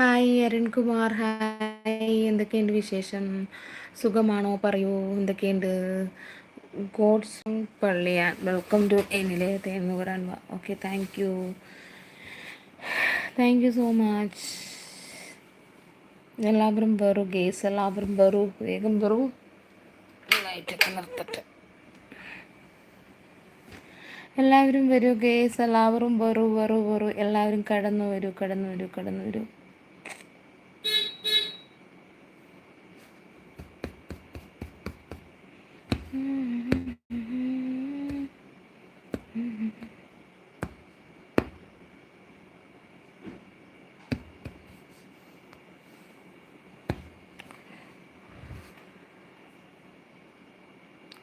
Hi Arunkumar. Hi എന്തൊക്കെയുണ്ട് വിശേഷം? സുഖമാണോ? പറയൂ. എന്തൊക്കെയുണ്ട്? ഗോഡ്സ് പള്ളിയ വെൽക്കം ടു എന്നിലേത്തെ എന്ന് പറയാൻ okay thank you thank you so much എല്ലാവരും വെറു ഗേസ്. എല്ലാവരും വെറു വേഗം വെറു ലൈറ്റൊക്കെ നിർത്തട്ടെ. എല്ലാവരും വരൂ ഗേസ്. എല്ലാവരും വെറു വെറു വെറു എല്ലാവരും കടന്നു വരൂ കടന്നു വരൂ കടന്നു വരൂ.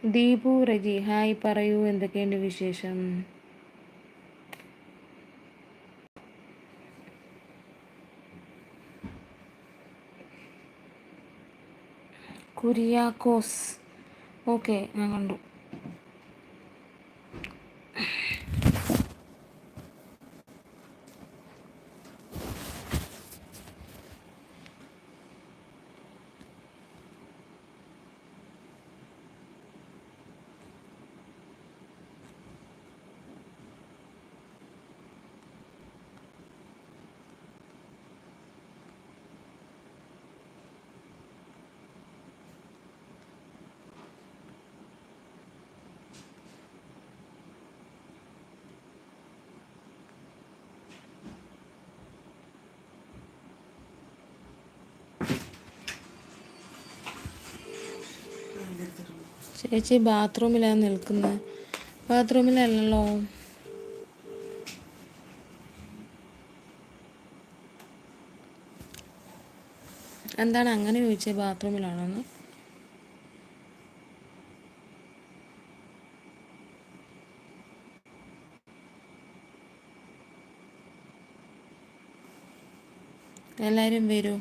ദീപു റജി ഹായ് പറയൂ എന്തൊക്കെയുണ്ട് വിശേഷം? കുരിയാക്കോസ്. ഓക്കെ ഞാൻ കണ്ടു. ചേച്ചി ബാത്റൂമിലാണ് നിൽക്കുന്നത് ബാത്റൂമിലല്ലല്ലോ. എന്താണ് അങ്ങനെ ചോദിച്ചത് ബാത്റൂമിലാണോന്ന്? എല്ലാവരും വരൂ.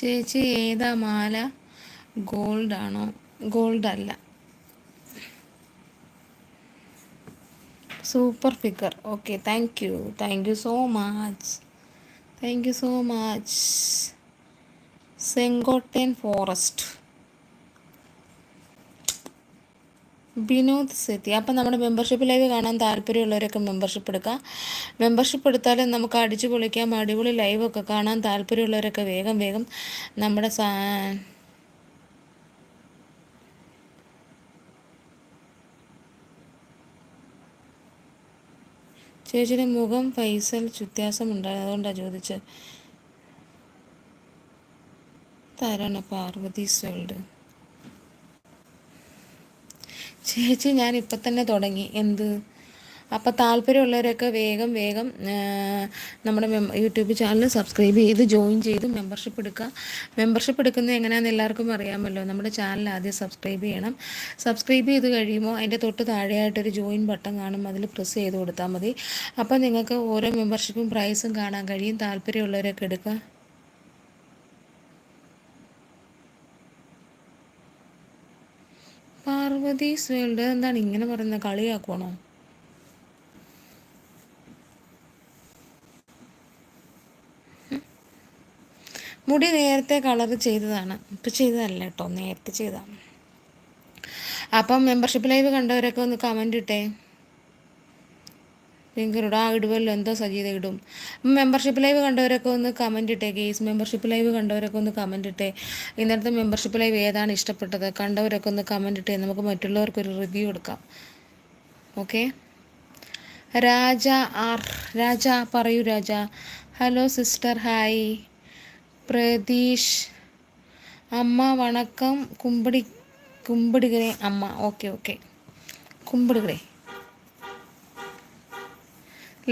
ചേച്ചി ഏതാ മാല? ഗോൾഡ് ആണോ? ഗോൾഡ് അല്ല. Super figure okay thank you thank you so much thank you so much സെങ്കോട്ടേൻ forest Vinod Sethi. അപ്പം നമ്മുടെ മെമ്പർഷിപ്പ് ലൈവ് കാണാൻ താല്പര്യമുള്ളവരൊക്കെ മെമ്പർഷിപ്പ് എടുക്കാം. മെമ്പർഷിപ്പ് എടുത്താൽ നമുക്ക് അടിച്ചു പൊളിക്കാം അടിപൊളി ലൈവൊക്കെ കാണാൻ താല്പര്യമുള്ളവരൊക്കെ വേഗം വേഗം നമ്മുടെ സാ ചേച്ചിയുടെ മുഖം ഫൈസൽ വ്യത്യാസം ഉണ്ടായത് അതുകൊണ്ടാണ് ചോദിച്ചത്. തരാണ് പാർവതി വേൾഡ് ചേച്ചി ഞാൻ ഇപ്പം തന്നെ തുടങ്ങി. എന്ത്? അപ്പോൾ താല്പര്യമുള്ളവരൊക്കെ വേഗം വേഗം നമ്മുടെ യൂട്യൂബ് ചാനൽ സബ്സ്ക്രൈബ് ചെയ്ത് ജോയിൻ ചെയ്ത് മെമ്പർഷിപ്പ് എടുക്കുക മെമ്പർഷിപ്പ് എടുക്കുന്നത് എങ്ങനെയാണെന്ന് എല്ലാവർക്കും അറിയാമല്ലോ. നമ്മുടെ ചാനൽ ആദ്യം സബ്സ്ക്രൈബ് ചെയ്യണം. സബ്സ്ക്രൈബ് ചെയ്ത് കഴിയുമ്പോൾ അതിന്റെ തൊട്ട് താഴെയായിട്ടൊരു ജോയിൻ ബട്ടൺ കാണും. അതിൽ പ്രസ് ചെയ്ത് കൊടുത്താൽ മതി. അപ്പോൾ നിങ്ങൾക്ക് ഓരോ മെമ്പർഷിപ്പും പ്രൈസും കാണാൻ കഴിയും. താല്പര്യമുള്ളവരൊക്കെ എടുക്കുക പാർവതീസ് വേൾഡ് എന്താണ് ഇങ്ങനെ പറയുന്നത് കളിയാക്കണോ മുടി നേരത്തെ കളർ ചെയ്തതാണ്. ഇപ്പം ചെയ്തതല്ല കേട്ടോ. നേരത്തെ ചെയ്തതാണ്. അപ്പം മെമ്പർഷിപ്പ് ലൈവ് കണ്ടവരൊക്കെ ഒന്ന് കമന്റ് ഇട്ടേ. ലിങ്ക് ഇടും ആ ഇടുമല്ലോ എന്തോ സജീത ഇടും. മെമ്പർഷിപ്പ് ലൈവ് കണ്ടവരൊക്കെ ഒന്ന് കമന്റ് ഇട്ടേ ഗെയ്സ് മെമ്പർഷിപ്പ് ലൈവ് കണ്ടവരൊക്കെ ഒന്ന് കമന്റ് ഇട്ടേ. ഇന്നത്തെ മെമ്പർഷിപ്പ് ലൈവ് ഏതാണ് ഇഷ്ടപ്പെട്ടത്? കണ്ടവരൊക്കെ ഒന്ന് കമന്റ് ഇട്ടേ. നമുക്ക് മറ്റുള്ളവർക്കൊരു റിവ്യൂ എടുക്കാം. ഓക്കെ രാജ ആർ രാജ പറയൂ Raja. Hello sister hi Pratheesh അമ്മ വണക്കം കുമ്പടി കുമ്പിടുകരെ അമ്മ. ഓക്കെ ഓക്കെ കുമ്പിടുകരെ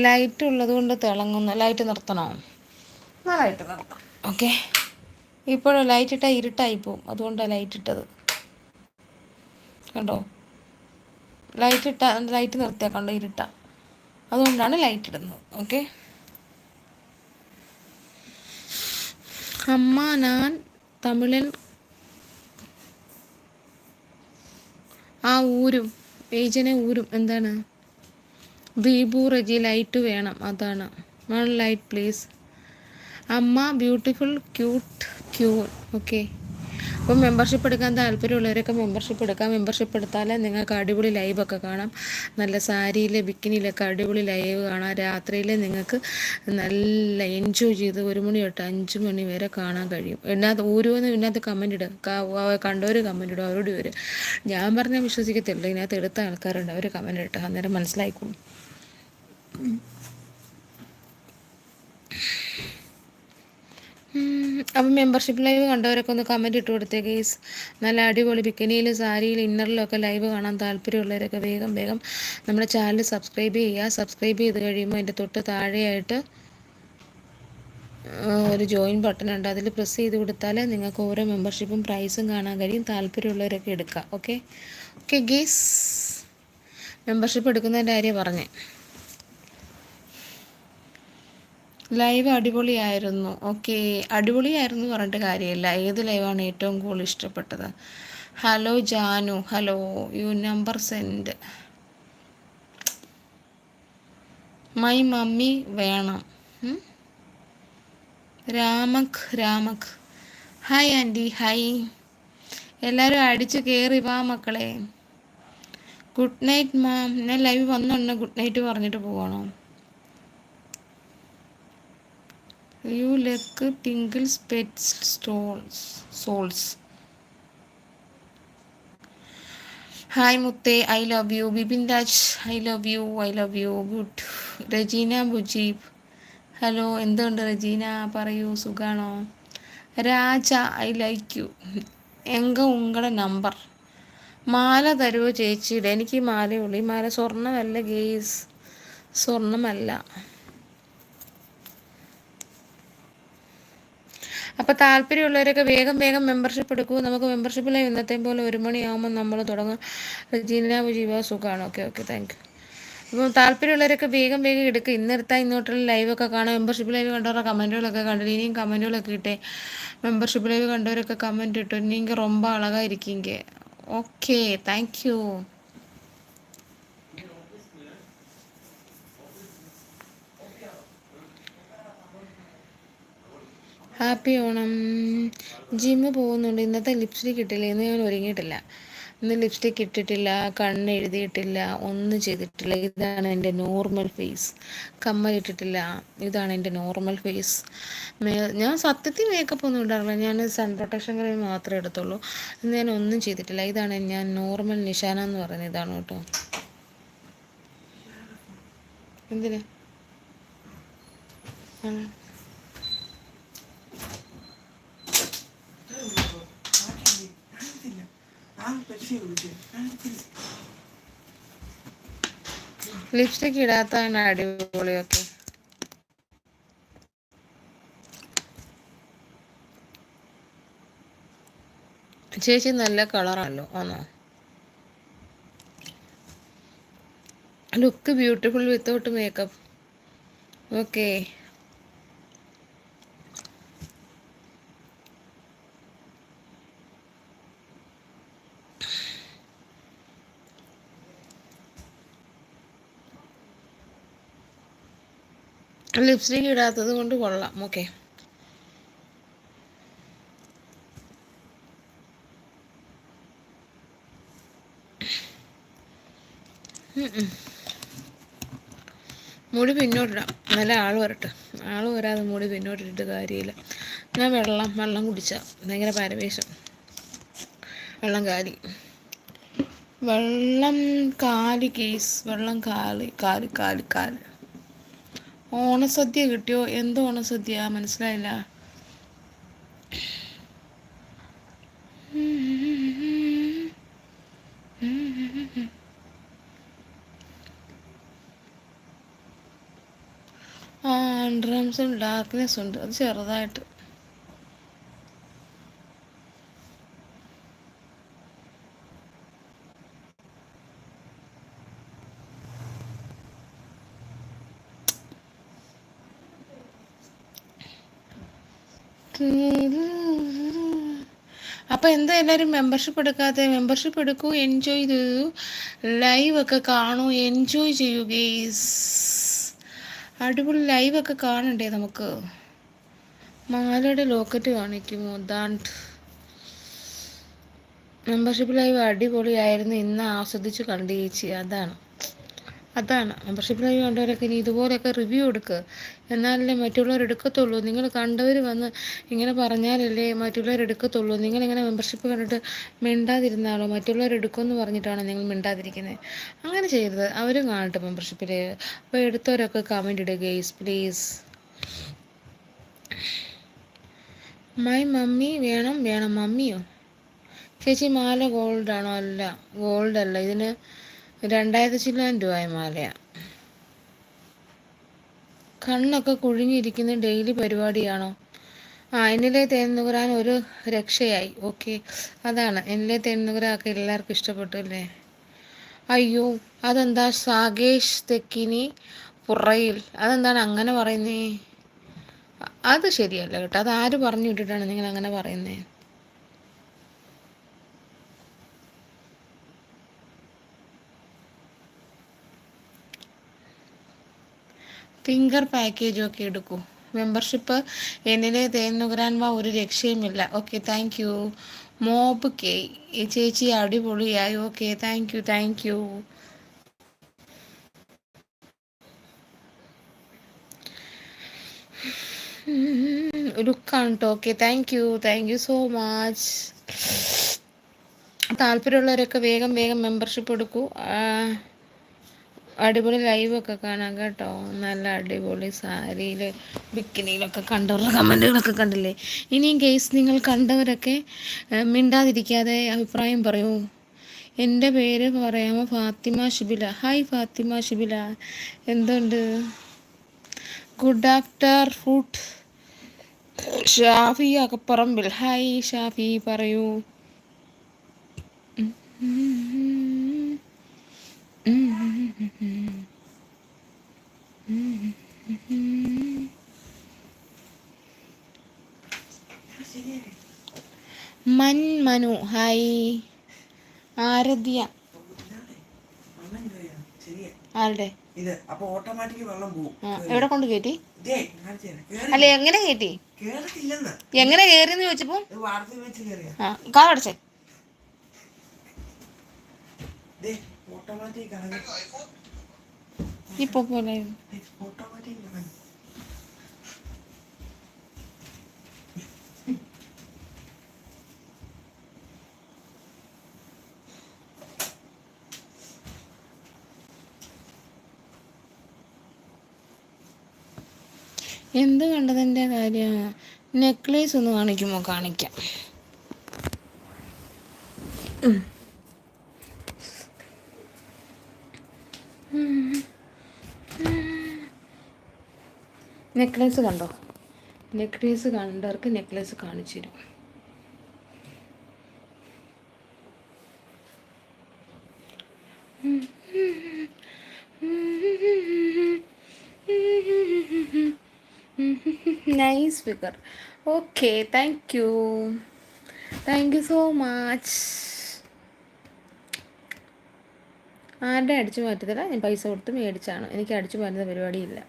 ലൈറ്റ് ഉള്ളത് കൊണ്ട് തിളങ്ങുന്നു ലൈറ്റ് നിർത്തണോ? ആ ലൈറ്റ് നിർത്താം. ഓക്കെ. ഇപ്പോഴും ലൈറ്റ് ഇട്ടാൽ ഇരുട്ടായി പോവും. അതുകൊണ്ടാണ് ലൈറ്റ് ഇട്ടത്. കണ്ടോ? ലൈറ്റ് ഇട്ട ലൈറ്റ് നിർത്തിയാൽ കണ്ടോ ഇരുട്ട. അതുകൊണ്ടാണ് ലൈറ്റ് ഇടുന്നത്. ഓക്കെ. അമ്മ ഞാൻ തമിഴൻ ആ ഊരും ഏജനെ ഊരും. എന്താണ്? ദീപു റജി ലൈറ്റ് വേണം അതാണ്. വൺ ലൈറ്റ് പ്ലീസ് അമ്മ ബ്യൂട്ടിഫുൾ ക്യൂട്ട് ക്യൂൺ ഓക്കെ അപ്പം മെമ്പർഷിപ്പ് എടുക്കാൻ താല്പര്യമുള്ളവരൊക്കെ മെമ്പർഷിപ്പ് എടുക്കാം. മെമ്പർഷിപ്പ് എടുത്താൽ നിങ്ങൾക്ക് അടിപൊളി ലൈവൊക്കെ കാണാം. നല്ല സാരിയിൽ ബിക്കിനിയിലൊക്കെ അടിപൊളി ലൈവ് കാണാം. രാത്രിയിൽ നിങ്ങൾക്ക് നല്ല എൻജോയ് ചെയ്ത് ഒരു മണി തൊട്ട് അഞ്ച് മണി വരെ കാണാൻ കഴിയും. ഇതിനകത്ത് ഓരോന്നും ഇതിനകത്ത് കമന്റ് ഇടുക. കണ്ടവർ കമന്റ് ഇടും. അവരോട് വരും ഞാൻ പറഞ്ഞാൽ വിശ്വസിക്കത്തില്ല. ഇതിനകത്ത് എടുത്ത ആൾക്കാരുണ്ട്. അവർ കമന്റ് ഇട്ടുക അന്നേരം മനസ്സിലായിക്കോളും. അപ്പം മെമ്പർഷിപ്പ് ലൈവ് കണ്ടവരൊക്കെ ഒന്ന് കമന്റ് ഇട്ട് കൊടുത്തേ ഗെയ്സ് നല്ല അടിപൊളി ബിക്കിനിയിൽ സാരിയിൽ ഇന്നറിലൊക്കെ ലൈവ് കാണാൻ താല്പര്യമുള്ളവരൊക്കെ വേഗം വേഗം നമ്മുടെ ചാനൽ സബ്സ്ക്രൈബ് ചെയ്യുക. സബ്സ്ക്രൈബ് ചെയ്ത് കഴിയുമ്പോൾ അതിന്റെ തൊട്ട് താഴെയായിട്ട് ഒരു ജോയിൻ ബട്ടൺ ഉണ്ട്. അതിൽ പ്രസ് ചെയ്ത് കൊടുത്താൽ നിങ്ങൾക്ക് ഓരോ മെമ്പർഷിപ്പും പ്രൈസും കാണാൻ കഴിയും. താല്പര്യമുള്ളവരൊക്കെ എടുക്കുക. ഓക്കെ ഓക്കെ ഗെയ്സ് മെമ്പർഷിപ്പ് എടുക്കുന്നതിന്റെ കാര്യം പറഞ്ഞേ. ലൈവ് അടിപൊളിയായിരുന്നു. ഓക്കെ അടിപൊളിയായിരുന്നു പറഞ്ഞിട്ട് കാര്യമില്ല. ഏത് ലൈവാണ് ഏറ്റവും കൂടുതൽ ഇഷ്ടപ്പെട്ടത്? Hello Janu. Hello you number send my mummy വേണം. രാമക് രാമക്. ഹായ് ആന്റി ഹായ് എല്ലാവരും അടിച്ച് കയറി വാ മക്കളെ. ഗുഡ് നൈറ്റ് മാം ഞാൻ ലൈവ് വന്നുണ്ടെങ്കിൽ ഗുഡ് നൈറ്റ് പറഞ്ഞിട്ട് പോകണോ you luck tinkles pets stoles souls. Hi മുത്തേ. I love you Bipin Raj I love you I love you good Rajeena Bujeeb hello എന്തുണ്ട് റജീന പറയൂ സുഖാണോ? രാജ I like you Enga ഉങ്ങളുടെ number മാല തരുമോ ചേച്ചിയുടെ എനിക്ക് മാലയുള്ളൂ ഈ മാല സ്വർണമല്ല ഗേസ് സ്വർണമല്ല. അപ്പോൾ താല്പര്യമുള്ളവരൊക്കെ വേഗം വേഗം മെമ്പർഷിപ്പ് എടുക്കൂ. നമുക്ക് മെമ്പർഷിപ്പിൽ ഇന്നത്തെ പോലെ ഒരു മണിയാകുമ്പോൾ നമ്മൾ തുടങ്ങാം. റജീന ജീവ സുഖമാണ് ഓക്കെ ഓക്കെ താങ്ക് യു അപ്പം താല്പര്യമുള്ളവരൊക്കെ വേഗം വേഗം എടുക്കുക ഇന്നെടുത്താൽ ഇന്നോട്ടുള്ള ലൈവൊക്കെ കാണാം. മെമ്പർഷിപ്പ് ലൈവ് കണ്ടവരുടെ കമന്റുകളൊക്കെ കണ്ടിട്ട് ഇനിയും കമന്റുകളൊക്കെ ഇട്ടേ. മെമ്പർഷിപ്പ് ലൈവ് കണ്ടവരൊക്കെ കമന്റ് ഇട്ടു. നിങ്ങൾക്ക് റൊമ്പ അളകായിരിക്കും okay thank you happy Onam. Gym പോകുന്നുണ്ട്. ഇന്നത്തെ ലിപ്സ്റ്റിക് ഇട്ടില്ല? ഇന്ന് ഞാൻ ഒരുങ്ങിയിട്ടില്ല. ഇന്ന് ലിപ്സ്റ്റിക് ഇട്ടിട്ടില്ല കണ്ണ് എഴുതിയിട്ടില്ല ഒന്നും ചെയ്തിട്ടില്ല. ഇതാണ് എന്റെ നോർമൽ ഫേസ് കമ്മലിട്ടിട്ടില്ല ഇതാണ് എന്റെ നോർമൽ ഫേസ് ഞാൻ സത്യത്തിൽ മേക്കപ്പ് ഒന്നും ഇടാറില്ല. ഞാൻ സൺ പ്രൊട്ടക്ഷൻ ക്രീം മാത്രമേ എടുത്തുള്ളൂ. ഇന്ന് ഞാൻ ഒന്നും ചെയ്തിട്ടില്ല. ഇതാണ് ഞാൻ നോർമൽ നിഷാന എന്ന് പറയുന്നത്. ഇതാണ് കേട്ടോ. എന്തിനാ? ലിപ്സ്റ്റിക് ഇടാത്തതാണ് അടിപൊളിയൊക്കെ. ചേച്ചി നല്ല കളറാണല്ലോ ഒന്നോ look beautiful without makeup. Okay. Lipstick ഇടാത്തത് കൊണ്ട് കൊള്ളാം. ഓക്കെ മുടി പിന്നോട്ടിടാം നല്ല ആൾ വരട്ടെ. ആൾ വരാതെ മുടി പിന്നോട്ടിട്ട് കാര്യമില്ല. ഞാൻ വെള്ളം വെള്ളം കുടിച്ച. ഭയങ്കര പരവേശം. വെള്ളം കാലി. വെള്ളം കാലി കേസ് വെള്ളം കാലി കാലി കാലി കാലി. ഓണസദ്യ കിട്ടിയോ? എന്ത് ഓണസദ്യ? മനസ്സിലായില്ല. ആ ഡ്രംസും ഡാർക്ക്നെസ് ഉണ്ട്. അത് ചെറുതായിട്ട്. അപ്പോൾ എന്താ എല്ലാവരും മെമ്പർഷിപ്പ് എടുക്കാതെ മെമ്പർഷിപ്പ് എടുക്കൂ എൻജോയ് ചെയ്തു ലൈവ് ഒക്കെ കാണൂ എൻജോയ് ചെയ്യൂ ഗെയ്സ് അടിപൊളി ലൈവ് ഒക്കെ കാണണ്ടേ നമുക്ക്? മാലയുടെ ലോക്കറ്റ് കാണിക്കുമോ? ദാണ്ട് മെമ്പർഷിപ്പ് ലൈവ് അടിപൊളിയായിരുന്നു. ഇന്ന് ആസ്വദിച്ച് കണ്ടു ചേച്ചി. അതാണ്. അതാണ്. മെമ്പർഷിപ്പിലായി കണ്ടവരൊക്കെ ഇനി ഇതുപോലെയൊക്കെ റിവ്യൂ എടുക്കുക എന്നാലല്ലേ മറ്റുള്ളവർ എടുക്കത്തുള്ളൂ. നിങ്ങൾ കണ്ടവർ വന്ന് ഇങ്ങനെ പറഞ്ഞാലല്ലേ മറ്റുള്ളവർ എടുക്കത്തുള്ളൂ. നിങ്ങളിങ്ങനെ മെമ്പർഷിപ്പ് കണ്ടിട്ട് മിണ്ടാതിരുന്നാലോ മറ്റുള്ളവർ എടുക്കുമെന്ന് പറഞ്ഞിട്ടാണ് നിങ്ങൾ മിണ്ടാതിരിക്കുന്നത് അങ്ങനെ ചെയ്യരുത്. അവരും കാണട്ടെ മെമ്പർഷിപ്പിൽ അപ്പോൾ എടുത്തവരൊക്കെ കമന്റ് ഇടുക ഗെയ്സ് പ്ലീസ് മൈ മമ്മി വേണം വേണം. മമ്മിയോ? ചേച്ചി മാല ഗോൾഡാണോ അല്ല. ഗോൾഡ് അല്ല. ഇതിന് രണ്ടായിരത്തി ചില്ലാൻ രൂപ മാലയാണ് കണ്ണൊക്കെ കുഴിഞ്ഞിരിക്കുന്ന ഡെയിലി പരിപാടിയാണോ? ആ എന്നിലെ തേന്നുകുറാൻ ഒരു രക്ഷയായി. ഓക്കെ അതാണ്. എന്നിലെ തേന്നുകുറൊക്കെ എല്ലാവർക്കും ഇഷ്ടപ്പെട്ടു അല്ലേ അയ്യോ അതെന്താ സാഗേഷ് തെക്കിനി പുറയിൽ? അതെന്താണ് അങ്ങനെ പറയുന്നേ? അത് ശരിയല്ല കേട്ടോ. അത് ആര് പറഞ്ഞു വിട്ടിട്ടാണ് നിങ്ങൾ അങ്ങനെ പറയുന്നത് ഫിംഗർ പാക്കേജും ഒക്കെ എടുക്കൂ. മെമ്പർഷിപ്പ് എന്നിലെ തേന്നുകരാൻ വാ ഒരു രക്ഷയുമില്ല. ഓക്കെ താങ്ക് യു മോബ് കെ. ചേച്ചി അടിപൊളിയായി. Okay thank you thank you ലുക്കാണ് കേട്ടോ okay thank you thank you so much താല്പര്യമുള്ളവരൊക്കെ വേഗം വേഗം മെമ്പർഷിപ്പ് എടുക്കൂ. അടിപൊളി ലൈവ് ഒക്കെ കാണാം കേട്ടോ. നല്ല അടിപൊളി സാരിയിൽ ബിക്കിനിയിലൊക്കെ കണ്ടവരുടെ കമന്റുകളൊക്കെ കണ്ടില്ലേ? ഇനിയും കേസ് നിങ്ങൾ കണ്ടവരൊക്കെ മിണ്ടാതിരിക്കാതെ അഭിപ്രായം പറയൂ. എന്റെ പേര് പറയാമോ? ഫാത്തിമ ഷിബില. ഹായ് ഫാത്തിമ ഷിബില. എന്തുണ്ട്? Good after food Shafi Akapparambil. Hi Shafi പറയൂ. മൻ മനു. ഹായ്. ആരധ്യ ആരുടെ? ഓട്ടോമാറ്റിക് എവിടെ കൊണ്ട് കയറ്റി അല്ല എങ്ങനെ കയറ്റി എങ്ങനെ കയറിയെന്ന് ചോദിച്ചപ്പോ? കാടച്ചേ ഈ പോലെ ഇപ്പൊ എന്ത് കണ്ടതിന്റെ കാര്യം? നെക്ലേസ് ഒന്ന് കാണിക്കുമോ? കാണിക്കാം. നെക്ലേസ് കണ്ടോ? നെക്ലേസ് കണ്ടവർക്ക് നെക്ലേസ് കാണിച്ചു തരും nice figure okay thank you thank you so much ആരുടെ അടിച്ചു മാറ്റത്തില്ല ഞാൻ പൈസ കൊടുത്ത് മേടിച്ചാണ്. എനിക്ക് അടിച്ചു മാറ്റുന്ന പരിപാടിയില്ല.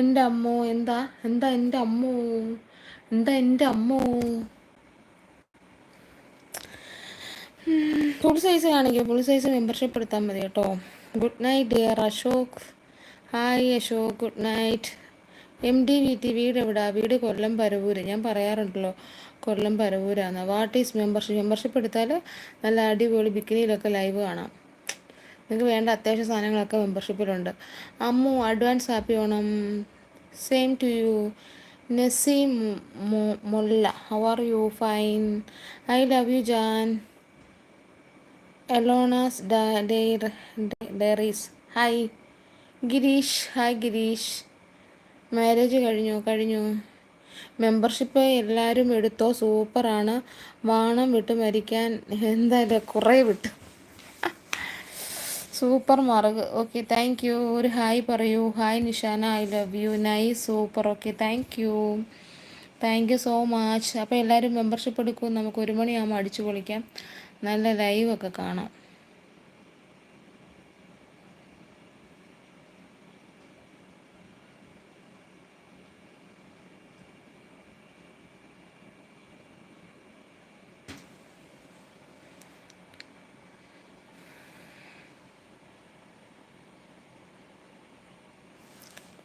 എന്റെ അമ്മോ എന്താ? എന്താ എന്റെ അമ്മോ? എന്താ എന്റെ അമ്മോ? ഫുൾ സൈസ് കാണിക്കും. ഫുൾ സൈസ് മെമ്പർഷിപ്പ് എടുത്താൽ മതി കേട്ടോ. Good night dear Ashok. Hi Ashok. Good night M D V T വീട് എവിടാ? വീട് കൊല്ലം പരവൂര്. ഞാൻ പറയാറുണ്ടല്ലോ കൊല്ലം പരവൂരാണ് വാട്ട് ഈസ് മെമ്പർഷിപ്പ്? മെമ്പർഷിപ്പ് എടുത്താൽ നല്ല അടിപൊളി ബിക്കിനിയിലൊക്കെ ലൈവ് കാണാം. നിങ്ങൾക്ക് വേണ്ട അത്യാവശ്യ സാധനങ്ങളൊക്കെ മെമ്പർഷിപ്പിലുണ്ട്. Ammu advance happy Onam. Same to you Naseem Molla. How are you fine I love you Jan എലോണാസ് diaries hi Girish hi Girish marriage കഴിഞ്ഞു? കഴിഞ്ഞു. മെമ്പർഷിപ്പ് എല്ലാവരും എടുത്തോ? സൂപ്പറാണ് വാണം വിട്ട് മരിക്കാൻ. എന്തായാലും കുറേ വിട്ടു. സൂപ്പർ മാർഗ് ഓക്കെ താങ്ക് യു ഒരു ഹായ് പറയൂ. Hi Nishana. I love you നൈ super okay thank you thank you so much അപ്പോൾ എല്ലാവരും മെമ്പർഷിപ്പ് എടുക്കും. നമുക്ക് ഒരു മണിയാകുമ്പോൾ അടിച്ചു പൊളിക്കാം. നല്ല ലൈവ് ഒക്കെ കാണാം.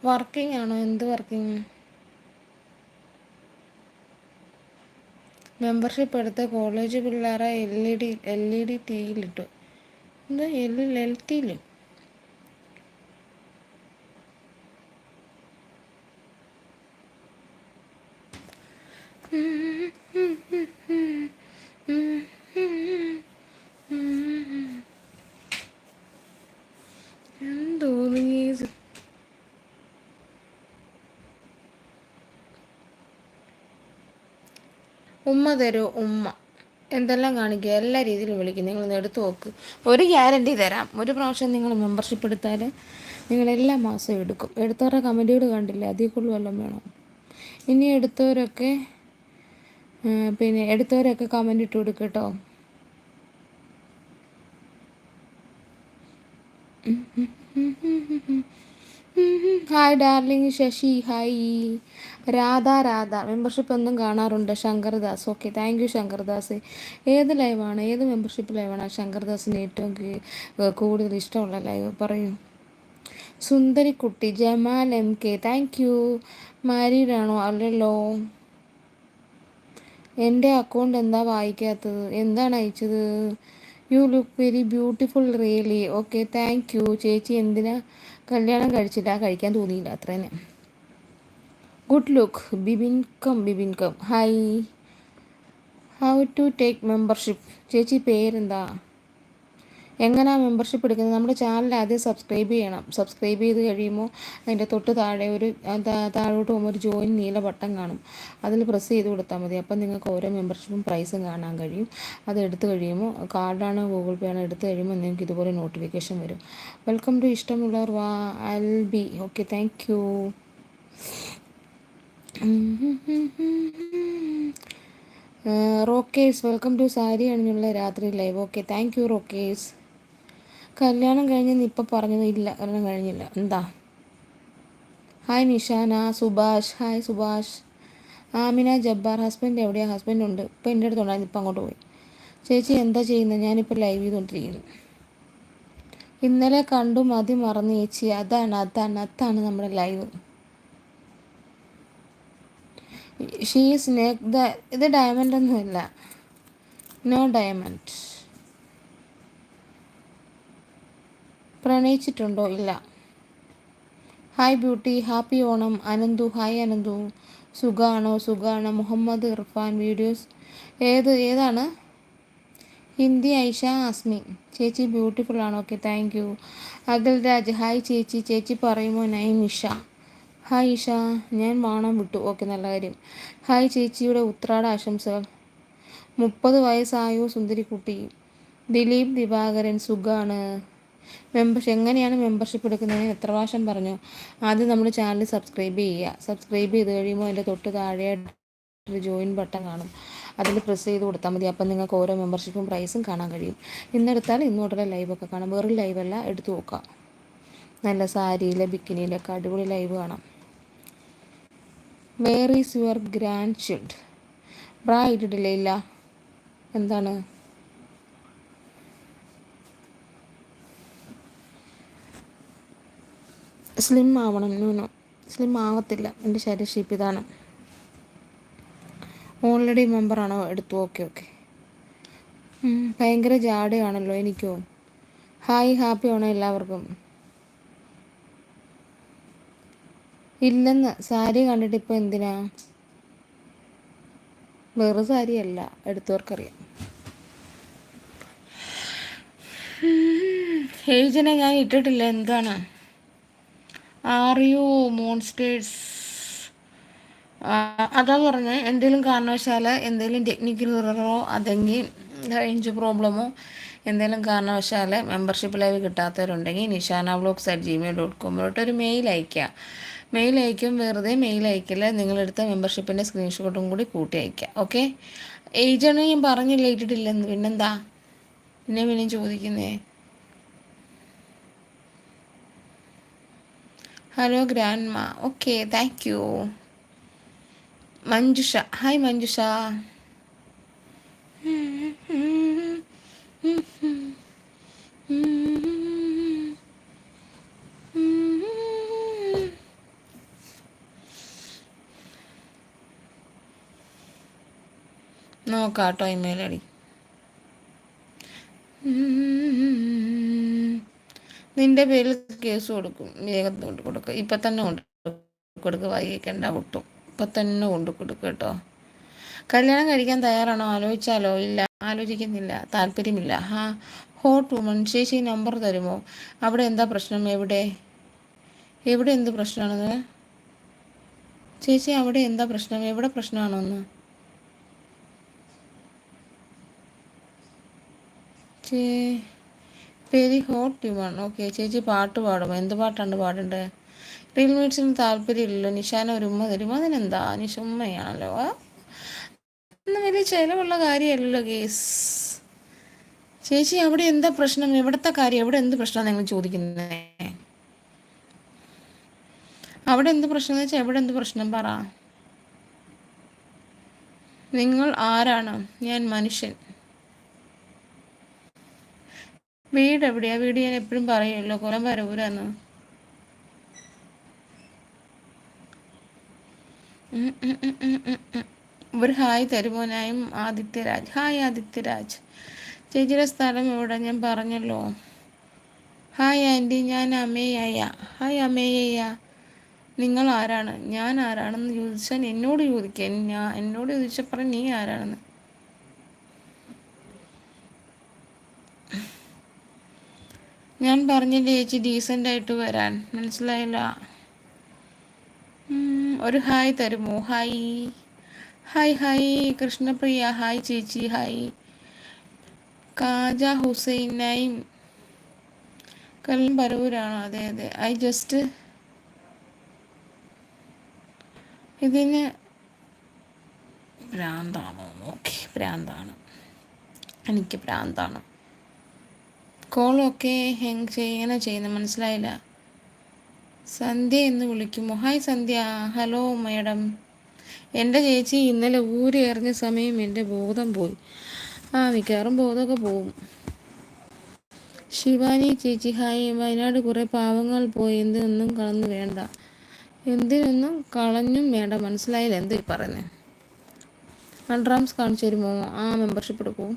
വർക്കിംഗ് ആണോ? എന്ത് വർക്കിംഗ് മെമ്പർഷിപ്പ് എടുത്ത് കോളേജ് പിള്ളേരെ L E D L E D ടിയിലിട്ടു എന്താ? എൽ എൽ ടിയിലും ഉമ്മ തരൂ ഉമ്മ. എന്തെല്ലാം കാണിക്കുക? എല്ലാ രീതിയിലും വിളിക്കും. നിങ്ങളൊന്ന് എടുത്തു നോക്ക്. ഒരു ഗ്യാരണ്ടി തരാം. ഒരു പ്രാവശ്യം നിങ്ങൾ മെമ്പർഷിപ്പ് എടുത്താൽ നിങ്ങൾ എല്ലാ മാസവും എടുക്കും. എടുത്തവരുടെ കമന്റുകൾ കണ്ടില്ലേ? അതിൽ കൂടുതൽ വല്ലതും വേണം? ഇനി എടുത്തവരൊക്കെ പിന്നെ എടുത്തവരൊക്കെ കമന്റ് ഇട്ട് കൊടുക്കുക കേട്ടോ. Hi darling Sasi hi Radha Radha. Membership ഒന്നും കാണാറുണ്ട്. Shankardas. Okay thank you Shankardas. ഏത് ലൈവാണ് ഏത് മെമ്പർഷിപ്പ് ലൈവാണ് ശങ്കർദാസിന് ഏറ്റവും കൂടുതൽ ഇഷ്ടമുള്ള ലൈവ് പറയൂ. സുന്ദരിക്കുട്ടി Jamal M K thank you മാരീഡാണോ അല്ലല്ലോ. എന്റെ അക്കൗണ്ട് എന്താ വായിക്കാത്തത്? എന്താണ് അയച്ചത്? You look very beautiful really okay thank you ചേച്ചി എന്തിനാ കല്യാണം കഴിച്ചില്ല കഴിക്കാൻ തോന്നിയില്ല അത്ര തന്നെ. Good look Bibin come Bibin come hi how to take membership ചേച്ചി പേരെന്താ? എങ്ങനെയാണ് മെമ്പർഷിപ്പ് എടുക്കുന്നത്? നമ്മുടെ ചാനൽ ആദ്യം സബ്സ്ക്രൈബ് ചെയ്യണം. സബ്സ്ക്രൈബ് ചെയ്ത് കഴിയുമ്പോൾ അതിന്റെ തൊട്ട് താഴെ ഒരു താഴോട്ട് പോകുമ്പോൾ ഒരു ജോയിൻ നീല ബട്ടൺ കാണും. അതിൽ പ്രസ് ചെയ്ത് കൊടുത്താൽ മതി. അപ്പം നിങ്ങൾക്ക് ഓരോ മെമ്പർഷിപ്പും പ്രൈസും കാണാൻ കഴിയും. അത് എടുത്തു കഴിയുമ്പോൾ കാർഡാണ് ഗൂഗിൾ പേ ആണ് എടുത്തു കഴിയുമ്പോൾ നിങ്ങൾക്ക് ഇതുപോലെ നോട്ടിഫിക്കേഷൻ വരും. വെൽക്കം ടു ഇഷ്ടമുള്ളവർ. വാ I B okay thank you rockers welcome to sari അണിഞ്ഞുള്ള രാത്രി live okay thank you rockers. കല്യാണം കഴിഞ്ഞെന്ന് ഇപ്പം പറഞ്ഞത് ഇല്ല കല്യാണം കഴിഞ്ഞില്ല. എന്താ? Hi Nishana Subhash. Hi Subhash. Amina Jabbar. Husband എവിടെയാണ് ഹസ്ബൻഡ് ഉണ്ട്. ഇപ്പം എന്റെ അടുത്തുണ്ടായിരുന്നു ഇപ്പം അങ്ങോട്ട് പോയി. ചേച്ചി എന്താ ചെയ്യുന്നത് ഞാനിപ്പോൾ ലൈവ് ചെയ്തുകൊണ്ടിരിക്കുന്നു ഇന്നലെ കണ്ടു മതി മറന്നു ചേച്ചി. അതാണ് അതാണ് അതാണ് നമ്മുടെ ലൈവ് ഷീ ഷീസ് ദ ഇത് ഡയമണ്ട് ഒന്നുമില്ല. നോ ഡയമണ്ട് പ്രണയിച്ചിട്ടുണ്ടോ? ഇല്ല. Hi beauty happy Onam. Ananthu hi Ananthu. സുഖാണോ? സുഖാണ്. മുഹമ്മദ് ഇർഫാൻ വീഡിയോസ്. ഏത് ഏതാണ്? ഹിന്ദി ഐഷ ആസ്മി. ചേച്ചി ബ്യൂട്ടിഫുൾ ആണ്. Okay thank you Akhil Raj hi ചേച്ചി. ചേച്ചി പറയുമോ? Name Isha hi Isha. ഞാൻ വാണം വിട്ടു. ഓക്കെ നല്ല കാര്യം. ഹായ് ചേച്ചിയുടെ ഉത്രാട ആശംസകൾ. മുപ്പത് വയസ്സായോ സുന്ദരിക്കുട്ടി. ദിലീപ് ദിവാകരൻ സുഖാണ്. മെമ്പർഷിപ്പ് എങ്ങനെയാണ് മെമ്പർഷിപ്പ് എടുക്കുന്നതിന് എത്ര പ്രാവശ്യം പറഞ്ഞു. ആദ്യം നമ്മുടെ ചാനൽ സബ്സ്ക്രൈബ് ചെയ്യുക. സബ്സ്ക്രൈബ് ചെയ്ത് കഴിയുമ്പോൾ അതിന്റെ തൊട്ട് താഴെയായിട്ട് ഒരു ജോയിൻ ബട്ടൺ കാണും. അതിൽ പ്രസ് ചെയ്ത് കൊടുത്താൽ മതി. അപ്പം നിങ്ങൾക്ക് ഓരോ മെമ്പർഷിപ്പും പ്രൈസും കാണാൻ കഴിയും. ഇന്നെടുത്താൽ ഇന്നോട്ടുള്ള ലൈവൊക്കെ കാണാം. വേറെ ലൈവല്ല എടുത്തു നോക്കുക നല്ല സാരിയിലെ ബിക്കിനിയിലൊക്കെ അടിപൊളി ലൈവ് കാണാം. Where is your grandchild bra ഇട്ടിട്ടില്ല ഇല്ല എന്താണ്? സ്ലിം ആവണം നൂനോ സ്ലിം ആവത്തില്ല എന്റെ ശരീര ഷേപ്പ് ഇതാണ് ഓൾറെഡി മെമ്പറാണോ? എടുത്തു. Okay okay. ഭയങ്കര ജാടയാണല്ലോ എനിക്കോ. ഹായ് ഹാപ്പി ആണോ എല്ലാവർക്കും. ഇല്ലെന്ന്. സാരി കണ്ടിട്ട് ഇപ്പോൾ എന്തിനാ? വേറെ സാരിയല്ല. എടുത്തവർക്കറിയാം. ഏജിനെ ഞാൻ ഇട്ടിട്ടില്ല. എന്താണ്? ആർ യു മോൺസ്റ്റേഴ്സ് അതാ പറഞ്ഞ എന്തെങ്കിലും കാരണവശാൽ എന്തെങ്കിലും ടെക്നിക്കൽ എററോ അതെങ്കിൽ റേഞ്ച് പ്രോബ്ലമോ എന്തെങ്കിലും കാരണവശാൽ membership live കിട്ടാത്തവരുണ്ടെങ്കിൽ Nishana blocks at Gmail dot കോമിലോട്ട് ഒരു മെയിൽ അയക്കുക മെയിൽ അയക്കും വെറുതെ മെയിൽ അയക്കില്ല നിങ്ങളെടുത്ത മെമ്പർഷിപ്പിന്റെ സ്ക്രീൻഷോട്ടും കൂടി കൂട്ടി അയക്കുക ഓക്കെ ഏജാണ് ഞാൻ പറഞ്ഞില്ല ഇട്ടിട്ടില്ലെന്ന്. പിന്നെന്താ? പിന്നെ പിന്നെ ചോദിക്കുന്നേ? Hello grandma okay thank you Manjusha hi Manjusha നോക്കാട്ടോ email അടി നിന്റെ പേരിൽ കേസ് കൊടുക്കും. വേഗം കൊണ്ട് കൊടുക്ക. ഇപ്പം തന്നെ കൊണ്ട് കൊടുക്കുക വൈകിക്കണ്ട ഒട്ടും. ഇപ്പം തന്നെ കൊണ്ട് കൊടുക്കുക കേട്ടോ. കല്യാണം കഴിക്കാൻ തയ്യാറാണോ? ആലോചിച്ചാലോ? ഇല്ല. ആലോചിക്കുന്നില്ല. താല്പര്യമില്ല. ഹാ. Hot woman. ചേച്ചി നമ്പർ തരുമോ? അവിടെ എന്താ പ്രശ്നം? എവിടെ? എവിടെ എന്ത് പ്രശ്നമാണെന്ന് ചേച്ചി അവിടെ എന്താ പ്രശ്നം? എവിടെ പ്രശ്നമാണോന്ന് ചേ വെരി ഹോട്ട് വൺ ഓക്കെ ചേച്ചി പാട്ട് പാടുമോ? എന്ത് പാട്ടാണ് പാടേണ്ടത് റീൽ മീറ്റ്സിന് താല്പര്യമില്ലല്ലോ. നിഷാന ഒരു ഉമ്മ തരും അതിനെന്താ നിഷ ഉമ്മയാണല്ലോ. ഒന്നും വലിയ ചിലവുള്ള കാര്യമല്ലല്ലോ കേസ് ചേച്ചി അവിടെ എന്താ പ്രശ്നം? എവിടത്തെ കാര്യം? എവിടെ എന്ത് പ്രശ്നമാണ് നിങ്ങൾ ചോദിക്കുന്നത് അവിടെ എന്ത് പ്രശ്നം എന്ന് വെച്ചാൽ എവിടെ എന്ത് പ്രശ്നം? പറ. നിങ്ങൾ ആരാണ്? ഞാൻ മനുഷ്യൻ. വീട് എവിടെയാ? വീട് ഞാൻ എപ്പോഴും പറയുമല്ലോ കുറെ വരവൂരാന്ന്. ഒരു ഹായ് തരുമോനായും ആദിത്യരാജ്. ഹായ് ആദിത്യരാജ്. ചേച്ചിയുടെ സ്ഥലം എവിടെ? ഞാൻ പറഞ്ഞല്ലോ. ഹായ് ആന്റി ഞാൻ അമേയയ്യ. ഹായ് അമേയയ്യ. നിങ്ങൾ ആരാണ്? ഞാൻ ആരാണെന്ന് ചോദിച്ചാൽ എന്നോട് ചോദിക്കുക എന്നോട് ചോദിച്ചപ്പറ നീ ആരാണെന്ന്. ഞാൻ പറഞ്ഞില്ല ചേച്ചി ഡീസന്റ് ആയിട്ട് വരാൻ. മനസ്സിലായില്ല. ഒരു ഹായ് തരുമോ? Hi. Hi hi. Krishnapriya hi ചേച്ചി ഹായ്. കാജ ഹുസൈൻ നൈം. കല്ലും പരവൂരാണോ അതെ അതെ. ഐ ജസ്റ്റ് ഇതിന് ഭ്രാന്താണോ? ഓക്കെ ഭ്രാന്താണ്. എനിക്ക് ഭ്രാന്താണ്. കോളൊക്കെ ചെയ്യണ ചെയ്യുന്നത് മനസ്സിലായില്ല. സന്ധ്യ എന്ന് വിളിക്കുമോ? ഹായ് സന്ധ്യ. ഹലോ മാഡം എന്റെ ചേച്ചി ഇന്നലെ ഊരി എറിഞ്ഞ സമയം എന്റെ ബോധം പോയി. ആ മിക്കവാറും ബോധമൊക്കെ പോവും ശിവാനി ചേച്ചി ഹായ് വയനാട് കുറേ പാവങ്ങൾ പോയി. എന്തിനൊന്നും കളഞ്ഞു വേണ്ട. എന്തിനൊന്നും കളഞ്ഞും വേണ്ട. മനസ്സിലായില്ല എന്തായി പറയുന്നത് അൺട്രാംസ് കാണിച്ചു തരുമോ? ആ മെമ്പർഷിപ്പ് എടുക്കൂ.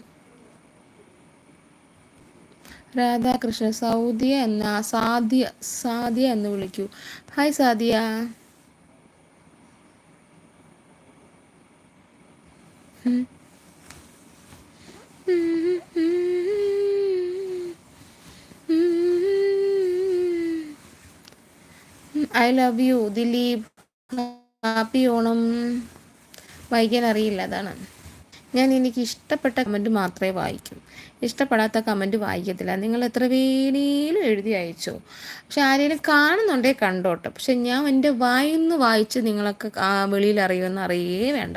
രാധാകൃഷ്ണൻ സൗദിയ എന്ന സാദിയ സാദിയ എന്ന് വിളിക്കൂ. Hi Sadiya I love you Dileep. Happy Onam വായിക്കാൻ അറിയില്ല അതാണ്. ഞാൻ എനിക്ക് ഇഷ്ടപ്പെട്ട കമന്റ് മാത്രമേ വായിക്കൂ. ഇഷ്ടപ്പെടാത്ത കമന്റ് വായിക്കത്തില്ല. നിങ്ങൾ എത്ര പേരേലും എഴുതി അയച്ചോ. പക്ഷെ ആരെങ്കിലും കാണുന്നുണ്ടേ കണ്ടോട്ടെ. പക്ഷെ ഞാൻ എന്റെ വായിന്ന് വായിച്ച് നിങ്ങളൊക്കെ വെളിയിൽ അറിയുമെന്ന് അറിയേ വേണ്ട.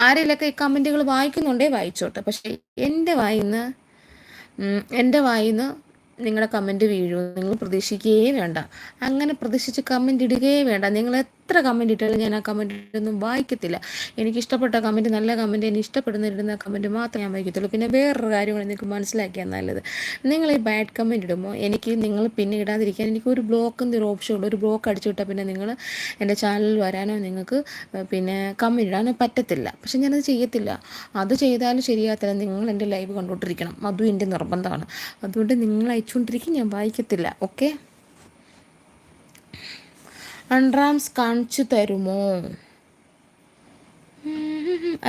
ആരെങ്കിലൊക്കെ ഈ കമന്റുകൾ വായിക്കുന്നുണ്ടേ വായിച്ചോട്ടെ. പക്ഷെ എന്റെ വായിന്ന് എന്റെ വായിന്ന് നിങ്ങളുടെ കമന്റ് വീഴും നിങ്ങൾ പ്രതീക്ഷിക്കുകയേ വേണ്ട. അങ്ങനെ പ്രതീക്ഷിച്ച് കമന്റ് ഇടുകയേ വേണ്ട. നിങ്ങൾ എത്ര കമന്റ് ഇട്ടാലും ഞാൻ ആ കമന്റ് ഒന്നും വായിക്കത്തില്ല. എനിക്ക് ഇഷ്ടപ്പെട്ട കമന്റ് നല്ല കമന്റ് എനിക്ക് ഇഷ്ടപ്പെടുന്ന ഇടുന്ന കമന്റ് മാത്രമേ ഞാൻ വായിക്കത്തുള്ളൂ. പിന്നെ വേറൊരു കാര്യങ്ങൾ നിങ്ങൾക്ക് മനസ്സിലാക്കിയാൽ നല്ലത്. നിങ്ങൾ ഈ ബാഡ് കമന്റ് ഇടുമ്പോൾ എനിക്ക് നിങ്ങൾ പിന്നെ ഇടാതിരിക്കാൻ എനിക്ക് ഒരു ബ്ലോക്ക് എന്നൊരു ഓപ്ഷൻ ഉണ്ട്. ഒരു ബ്ലോക്ക് അടിച്ചു വിട്ടാൽ പിന്നെ നിങ്ങൾ എന്റെ ചാനലിൽ വരാനോ നിങ്ങൾക്ക് പിന്നെ കമന്റ് ഇടാനോ പറ്റത്തില്ല. പക്ഷെ ഞാനത് ചെയ്യത്തില്ല. അത് ചെയ്താലും ശരിയാകത്തില്ല. നിങ്ങൾ എന്റെ ലൈവ് കണ്ടുകൊണ്ടിരിക്കണം. അതും എന്റെ നിർബന്ധമാണ്. അതുകൊണ്ട് നിങ്ങൾ അയച്ചുകൊണ്ടിരിക്കും ഞാൻ വായിക്കത്തില്ല. ഓക്കെ അൺറാംസ് കാണിച്ചു തരുമോ?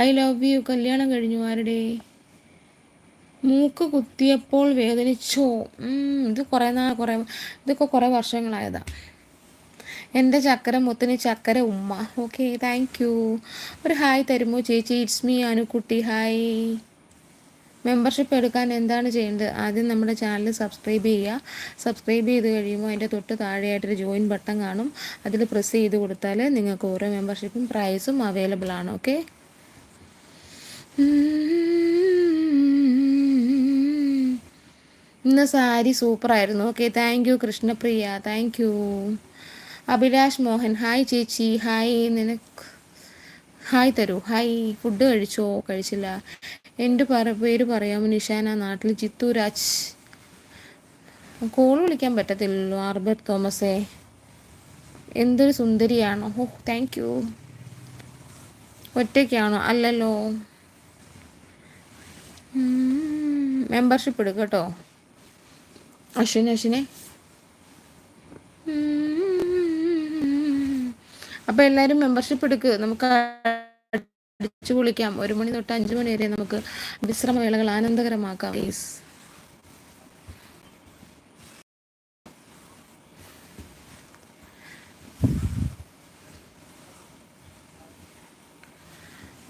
I love you. കല്യാണം കഴിഞ്ഞു ആരുടെ? മൂക്ക് കുത്തിയപ്പോൾ വേദനിച്ചോ? ഇത് കുറേ നാൾ കുറേ ഇതൊക്കെ കുറേ വർഷങ്ങളായതാ. എന്റെ ചക്കര മുത്തിന് ചക്കര ഉമ്മ. ഓക്കെ താങ്ക് യു ഒരു ഹായ് തരുമോ ചേച്ചി? It's me Anukutty hi membership എടുക്കാൻ എന്താണ് ചെയ്യേണ്ടത്? ആദ്യം നമ്മുടെ ചാനൽ സബ്സ്ക്രൈബ് ചെയ്യുക. സബ്സ്ക്രൈബ് ചെയ്ത് കഴിയുമ്പോൾ അതിന്റെ തൊട്ട് താഴെയായിട്ടൊരു ജോയിൻ ബട്ടൺ കാണും. അതിൽ പ്രസ് ചെയ്ത് കൊടുത്താൽ നിങ്ങൾക്ക് ഓരോ മെമ്പർഷിപ്പും പ്രൈസും അവൈലബിൾ ആണ്. ഓക്കെ ഇന്ന് സാരി സൂപ്പറായിരുന്നു okay thank you Krishnapriya. Thank you Abhilash Mohan. Hi ചേച്ചി. ഹായ് നിനക്ക്. ഹായ് തരൂ. ഹായ് ഫുഡ് കഴിച്ചോ? കഴിച്ചില്ല. എന്റെ പറ പേര് പറയാമോ? നിഷാന നാട്ടിൽ ചിത്തൂരാജ്. കോൾ വിളിക്കാൻ പറ്റത്തില്ലല്ലോ ആർബർട്ട് തോമസേ. എന്തൊരു സുന്ദരിയാണോ. ഓ താങ്ക് യു ഒറ്റയ്ക്കാണോ? അല്ലല്ലോ. മെമ്പർഷിപ്പ് എടുക്കും കേട്ടോ. അശ്വിൻ അശ്വിനെ. അപ്പോൾ എല്ലാവരും മെമ്പർഷിപ്പ് എടുക്കുക നമുക്ക് അടിച്ചു പൊളിക്കാം ഒരു മണി തൊട്ട് അഞ്ചു മണി വരെ നമുക്ക് വിശ്രമവേളകൾ ആനന്ദകരമാക്കാം. പ്ലീസ്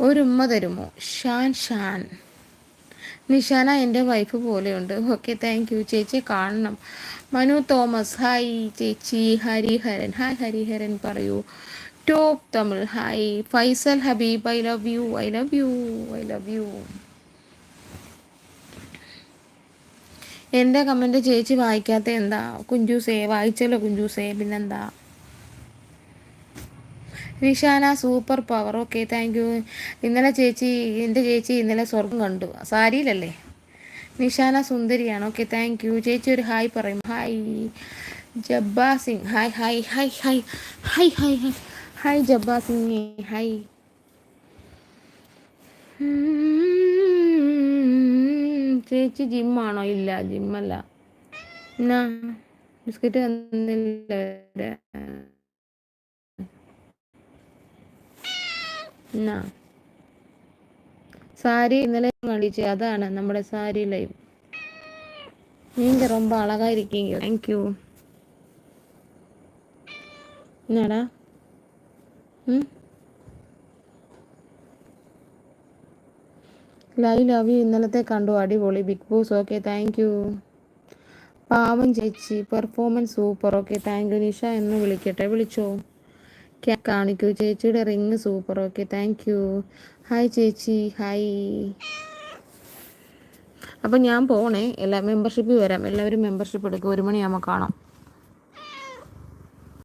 ഒരു ഉമ്മ തരുമോ? ഷാൻ ഷാൻ. നിഷാന എന്റെ വൈഫ് പോലെയുണ്ട്. ഓക്കെ താങ്ക് യു ചേച്ചി കാണണം. മനു തോമസ് ഹായ് ചേച്ചി ഹരിഹരൻ. ഹായ് ഹരിഹരൻ പറയൂ. Top Tamil hi Faisal Habeeb I love you I love you I love you എന്റെ കമന്റ് ചേച്ചി വായിക്കാത്ത എന്താ? കുഞ്ചൂസേ വായിച്ചല്ലോ കുഞ്ചൂസേ പിന്നെന്താ? Nishana super power okay thank you ഇന്നലെ ചേച്ചി എന്റെ ചേച്ചി ഇന്നലെ സ്വർഗം കണ്ടു. സാരിയിലല്ലേ? നിഷാന സുന്ദരിയാണ്. ഓക്കെ താങ്ക് യു ചേച്ചി ഒരു ഹായ് പറയും. Hi Jabba Singh. Hi hi hi hi hi hi hi hi Jabba Singh hi ചേച്ചി ജിമ്മാണോ ഇല്ല ജിമ്മല്ല എന്നാ ബിസ്ക്കറ്റ് തന്നില്ല എന്നാ സാരി ഇന്നലെ കണ്ടിച്ച് അതാണ് നമ്മുടെ സാരി ലൈവ് நீங்க ரொம்ப அழகா இருக்கீங்க தேங்க்யூ என்னடா ம் ലൈവ് യു ഇന്നലത്തെ കണ്ടു അടിപൊളി. Bigg Boss okay thank you. പാവം ചേച്ചി performance super. Okay thank you. Nisha എന്ന് വിളിക്കട്ടെ വിളിച്ചോ? കാണിക്കൂ. ചേച്ചിയുടെ ring super. Okay thank you. Hi ചേച്ചി ഹായ്. അപ്പം ഞാൻ പോണേ എല്ലാ മെമ്പർഷിപ്പ് വരാം. എല്ലാവരും മെമ്പർഷിപ്പ് എടുക്കും. ഒരു മണിയാകുമ്പോൾ കാണാം.